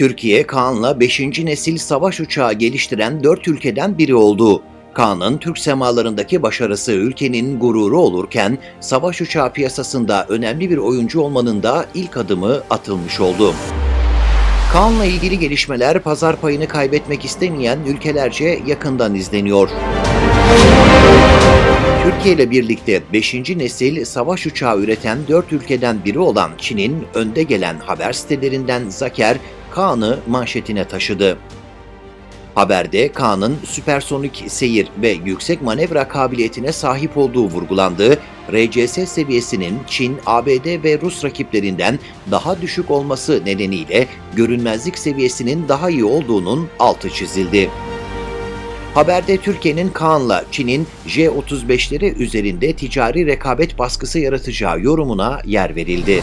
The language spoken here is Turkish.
Türkiye, Kaan'la 5. nesil savaş uçağı geliştiren 4 ülkeden biri oldu. Kaan'ın Türk semalarındaki başarısı ülkenin gururu olurken, savaş uçağı piyasasında önemli bir oyuncu olmanın da ilk adımı atılmış oldu. Kaan'la ilgili gelişmeler pazar payını kaybetmek istemeyen ülkelerce yakından izleniyor. Türkiye ile birlikte 5. nesil savaş uçağı üreten 4 ülkeden biri olan Çin'in önde gelen haber sitelerinden Zaker, Kaan'ı manşetine taşıdı. Haberde Kaan'ın süpersonik seyir ve yüksek manevra kabiliyetine sahip olduğu vurgulandı. RCS seviyesinin Çin, ABD ve Rus rakiplerinden daha düşük olması nedeniyle görünmezlik seviyesinin daha iyi olduğunun altı çizildi. Haberde Türkiye'nin Kaan'la Çin'in J-35'leri üzerinde ticari rekabet baskısı yaratacağı yorumuna yer verildi.